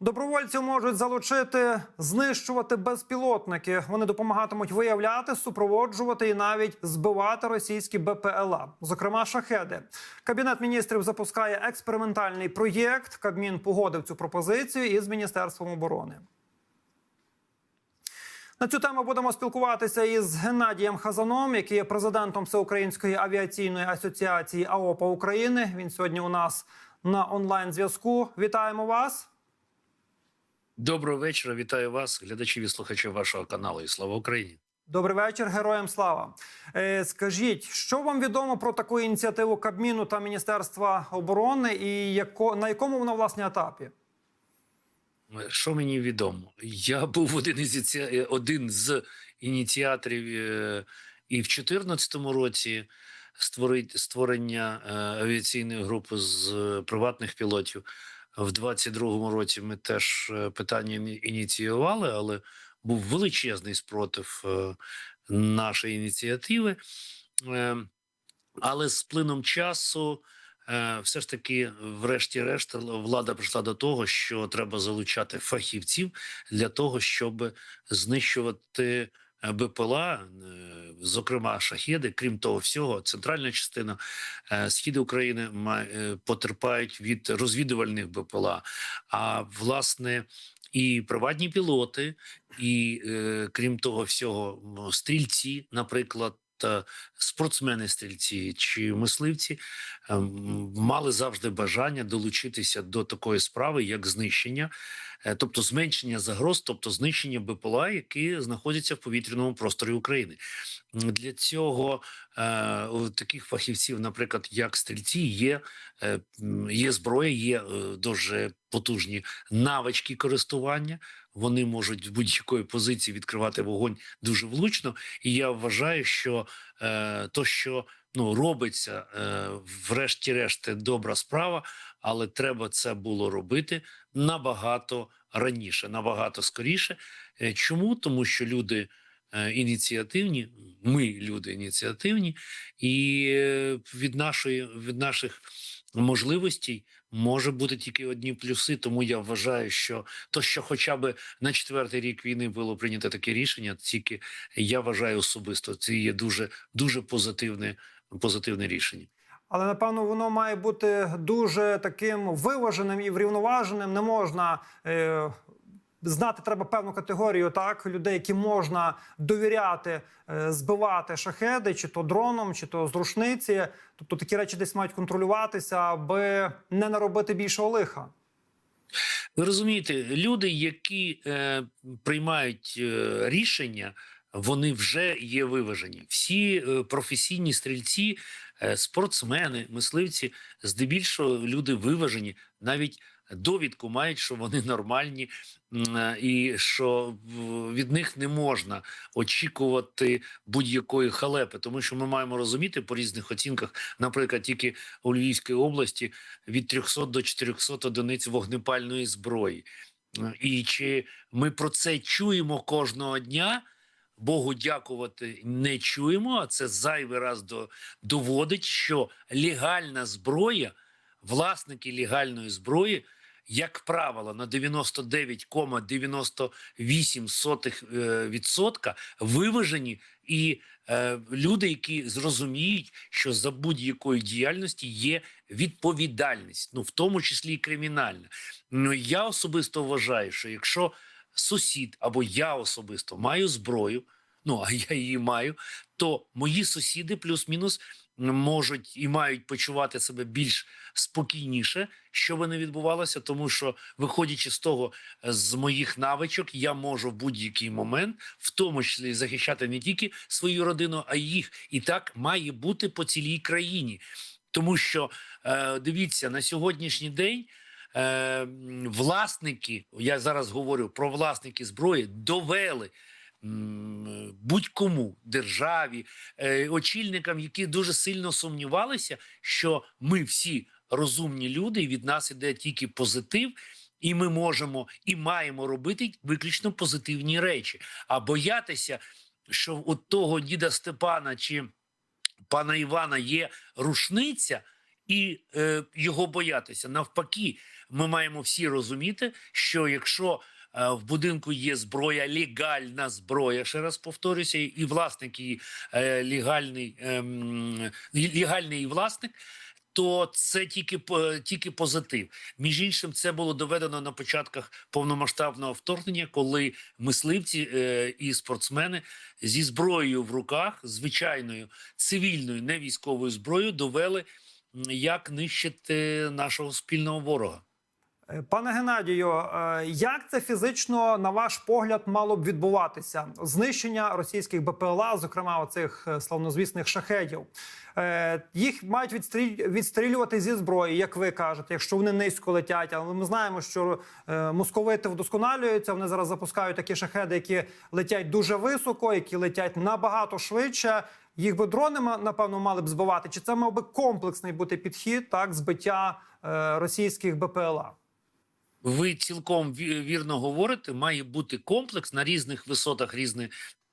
Добровольці можуть залучити знищувати безпілотники. Вони допомагатимуть виявляти, супроводжувати і навіть збивати російські БПЛА, зокрема шахеди. Кабінет міністрів запускає експериментальний проєкт. Кабмін погодив цю пропозицію із міністерством оборони. На цю тему будемо спілкуватися із Геннадієм Хазаном, який є президентом Всеукраїнської авіаційної асоціації АОПА України. Він сьогодні у нас на онлайн зв'язку. Вітаємо вас. Доброго вечора, вітаю вас, глядачів і слухачів вашого каналу. І слава Україні! Добрий вечір, героям слава. Е, скажіть, що вам відомо про таку ініціативу Кабміну та Міністерства оборони, і яко, на якому вона власне етапі? Що мені відомо? Я був один із іці- один з ініціаторів е, і в 2014 році створить створення е, авіаційної групи з е, приватних пілотів. В 22-му році ми теж е, питання ініціювали, але був величезний спротив е, нашої ініціативи. Е, Але з плином часу все ж таки, врешті-решт, влада прийшла до того, що треба залучати фахівців для того, щоб знищувати БПЛА, е, зокрема шахеди. Крім того всього, центральна частина е, схід України е, потерпають від розвідувальних БПЛА. А власне. І приватні пілоти, і крім того всього, стрільці, наприклад, спортсмени-стрільці чи мисливці ем, мали завжди бажання долучитися до такої справи, як знищення, е, тобто зменшення загроз, тобто знищення БПЛА, які знаходяться в повітряному просторі України. Для цього е, у таких фахівців, наприклад, як стрільці, є, е, є зброя, є дуже потужні навички користування. Вони можуть з будь-якої позиції відкривати вогонь дуже влучно. І я вважаю, що е, то, що ну робиться, е, врешті-решт, добра справа, але треба це було робити набагато раніше, набагато скоріше. Е, Чому? Тому що люди е, ініціативні, ми люди ініціативні, і е, від нашої від наших можливостей може бути тільки одні плюси. Тому я вважаю, що то, що хоча б на четвертий рік війни було прийнято таке рішення, тільки я вважаю особисто, це є дуже дуже позитивне позитивне рішення. Але напевно воно має бути дуже таким виваженим і врівноваженим. Не можна е, знати треба певну категорію так людей, які можна довіряти, е, збивати шахеди, чи то дроном, чи то з рушниці. Тобто такі речі десь мають контролюватися, аби не наробити більшого лиха. Ви розумієте, люди, які е, приймають е, рішення, вони вже є виважені. Всі е, професійні стрільці, е, спортсмени, мисливці, здебільшого люди виважені, навіть довідку мають, що вони нормальні, е, і що від них не можна очікувати будь-якої халепи, тому що ми маємо розуміти по різних оцінках, наприклад, тільки у Львівській області від 300 до 400 одиниць вогнепальної зброї. Е, І чи ми про це чуємо кожного дня? Богу дякувати не чуємо, а це зайвий раз до, доводить, що легальна зброя, власники легальної зброї, як правило, на 99,98% відсотка виважені і е, люди, які зрозуміють, що за будь-якої діяльності є відповідальність, ну в тому числі і кримінальна. Ну я особисто вважаю, що якщо сусід або я особисто маю зброю, ну а я її маю, то мої сусіди плюс-мінус можуть і мають почувати себе більш спокійніше, що би не відбувалося, тому що, виходячи з того, з моїх навичок, я можу в будь-який момент, в тому числі захищати не тільки свою родину, а й їх. І так має бути по цілій країні. Тому що е, дивіться на сьогоднішній день. Е, власники, я зараз говорю про власники зброї, довели будь-кому державі, е, очільникам, які дуже сильно сумнівалися, що ми всі розумні люди, і від нас іде тільки позитив. І ми можемо і маємо робити виключно позитивні речі. А боятися, що у того діда Степана чи пана Івана є рушниця, і е, його боятися. Навпаки, ми маємо всі розуміти, що якщо в будинку є зброя, легальна зброя, ще раз повторюся, і власник її е, легальний, ем, легальний власник. То це тільки тільки позитив. Між іншим, це було доведено на початках повномасштабного вторгнення, коли мисливці е, і спортсмени зі зброєю в руках, звичайною цивільною, не військовою зброєю, довели, як нищити нашого спільного ворога. Е, Пане Геннадію, е, як це фізично, на ваш погляд, мало б відбуватися? Знищення російських БПЛА, зокрема оцих е, славнозвісних шахедів. Е, Їх мають відстрілювати зі зброї, як ви кажете, якщо вони низько летять. Але ми знаємо, що московити вдосконалюються. Вони зараз запускають такі шахеди, які летять дуже високо, які летять набагато швидше. Їх би дрони напевно мали б збивати. Чи це мав би комплексний бути підхід так збиття російських БПЛА? Ви цілком ві- вірно говорите, має бути комплекс на різних висотах, різні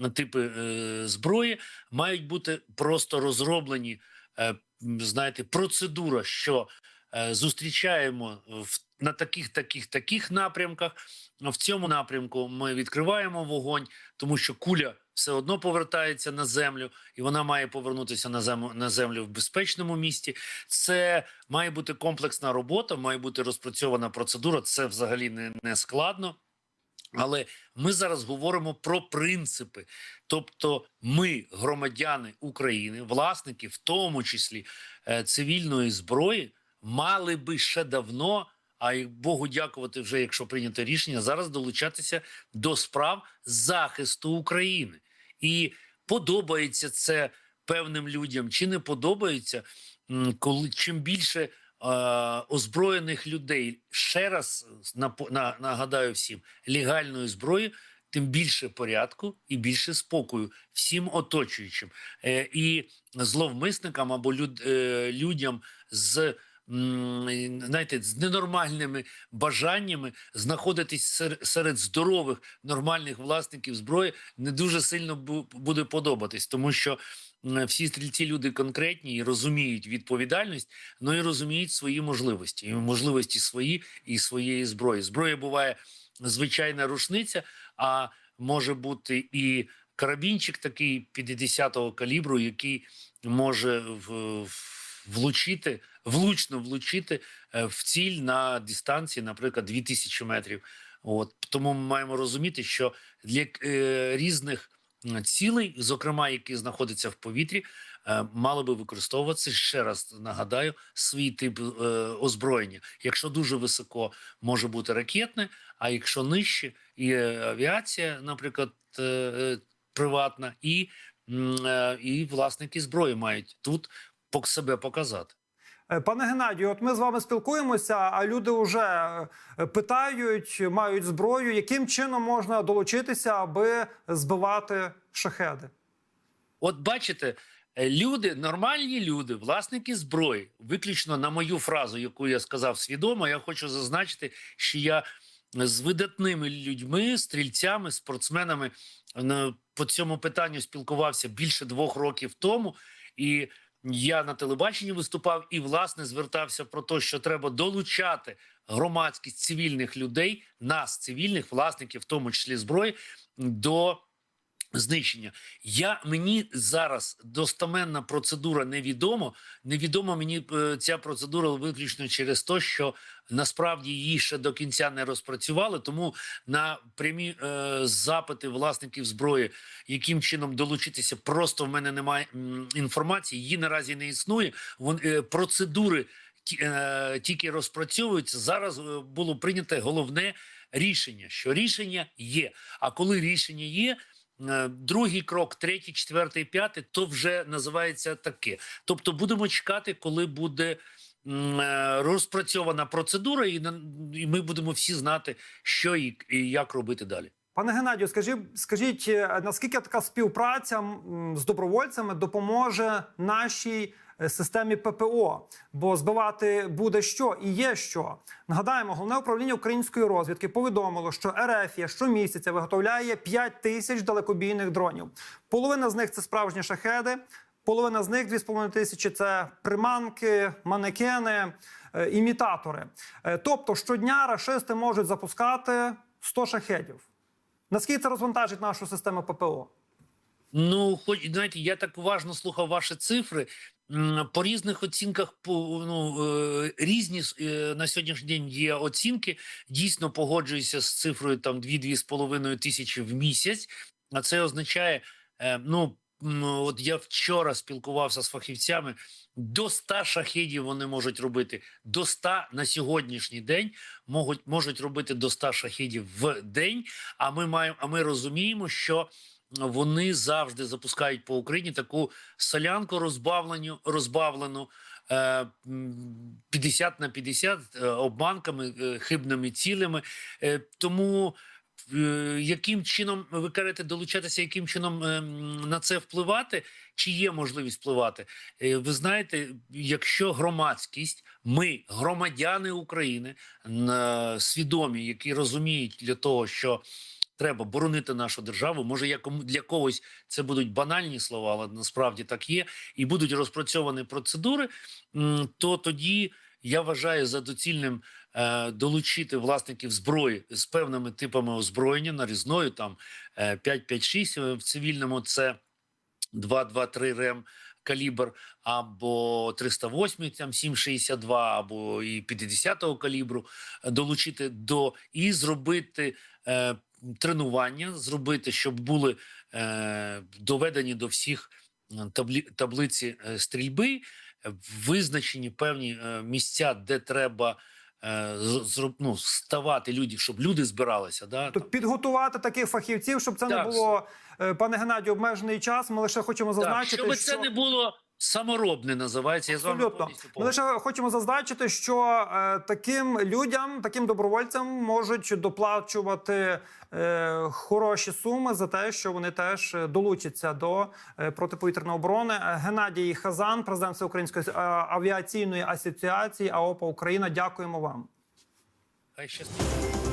е, типи е, зброї, мають бути просто розроблені, е, знаєте, процедура, що е, зустрічаємо в, на таких, таких, таких напрямках. В цьому напрямку ми відкриваємо вогонь, тому що куля все одно повертається на землю, і вона має повернутися на землю, на землю в безпечному місці. Це має бути комплексна робота, має бути розпрацьована процедура. Це взагалі не, не складно. Але ми зараз говоримо про принципи. Тобто, ми, громадяни України, власники, в тому числі е, цивільної зброї, мали би ще давно, а й Богу дякувати, вже якщо прийнято рішення, зараз долучатися до справ захисту України. І подобається це певним людям чи не подобається, коли чим більше е, озброєних людей ще раз напо- на, нагадаю всім легальної зброї, тим більше порядку і більше спокою всім оточуючим е, і зловмисникам або люд, е, людям з. Знаєте, з ненормальними бажаннями знаходитись сер- серед здорових нормальних власників зброї не дуже сильно бу- буде подобатись, тому що всі стрільці люди конкретні і розуміють відповідальність, ну і розуміють свої можливості, і можливості свої і своєї зброї. Зброя буває звичайна рушниця, а може бути і карабінчик такий 50-го калібру, який може влучити, влучно влучити е, в ціль на дистанції, наприклад, 2000 метрів. От тому ми маємо розуміти, що для е, різних цілей, зокрема, які знаходяться в повітрі, е, мали би використовуватися ще раз нагадаю свій тип е, озброєння. Якщо дуже високо може бути ракетне, а якщо нижче, і авіація, наприклад, приватна, і, і власники зброї мають тут себе показати. Е, Пане Геннадію, от ми з вами спілкуємося, а люди вже е, питають, мають зброю, яким чином можна долучитися, аби збивати шахеди? От бачите, е, люди, нормальні люди, власники зброї, виключно на мою фразу, яку я сказав свідомо, я хочу зазначити, що я з видатними людьми, стрільцями, спортсменами по цьому питанню спілкувався більше двох років тому. І я на телебаченні виступав і власне звертався про те, що треба долучати громадськість цивільних людей, нас, цивільних власників, в тому числі зброї, до знищення. Я мені зараз достаменна процедура невідома. Невідома мені е, ця процедура виключно через те, що насправді її ще до кінця не розпрацювали. Тому на прямі е, запити власників зброї, яким чином долучитися, просто в мене немає м, інформації. Її наразі не існує. Вон е, процедури е, тільки розпрацьовуються. Зараз е, було прийнято головне рішення, що рішення є. А коли рішення є. Е, Другий крок, третій, четвертий, п'ятий, то вже називається таке. Тобто будемо чекати, коли буде е, розпрацьована процедура, і, і ми будемо всі знати, що і як робити далі. Пане Геннадію, скажіть, скажіть, е, наскільки така співпраця з добровольцями допоможе нашій е, системі ППО? Бо збивати буде що і є що. Нагадаємо, головне управління української розвідки повідомило, що РФ щомісяця виготовляє 5 тисяч далекобійних дронів. Половина з них це справжні шахеди. Половина з них 2,5 тисячі це приманки, манекени, е, імітатори. Тобто щодня рашисти можуть запускати 100 шахедів. Наскільки це розвантажить нашу систему ППО? Ну, хоч знаєте, я так уважно слухав ваші цифри. По різних оцінках, ну е, різні е, на сьогоднішній день є оцінки. Дійсно погоджуюся з цифрою там 2-2,5 тисячі в місяць. А це означає, е, ну от я вчора спілкувався з фахівцями. До 100 шахедів вони можуть робити. До 100 на сьогоднішній день можуть можуть робити до 100 шахедів в день. А ми маємо, а ми розуміємо, що вони завжди запускають по Україні таку солянку розбавлену, розбавлену е, 50 на 50 е, обманками, е, хибними цілями. Е, тому яким чином ви кажете долучатися, яким чином е, на це впливати? Чи є можливість впливати? Е, Ви знаєте, якщо громадськість, ми, громадяни України, свідомі, які розуміють для того, що треба боронити нашу державу. Може, я для когось це будуть банальні слова, але насправді так є, і будуть розпрацьовані процедури, то тоді я вважаю за доцільним е, долучити власників зброї з певними типами озброєння нарізною, там е, 5-5-6 в цивільному це 2-2-3 рем. Калібр або 308, там 7,62, або і 50-го калібру е, долучити до і зробити е, тренування, зробити, щоб були е, доведені до всіх е, таблі, таблиці е, стрільби, е, визначені певні е, місця, де треба е, ну, ставати люди, щоб люди збиралися. Да, Тобто підготувати таких фахівців, щоб це не було, е, пане Геннадію, обмежений час. Ми лише хочемо так, зазначити, щоб що це не було саморобне, називається. Я Абсолютно. Ми лише хочемо зазначити, що е, таким людям, таким добровольцям можуть доплачувати е, хороші суми за те, що вони теж долучаться до е, протиповітряної оборони. Е, Геннадій Хазан, президент Всеукраїнської е, авіаційної асоціації АОПа Україна. Дякуємо вам. Хай щастить.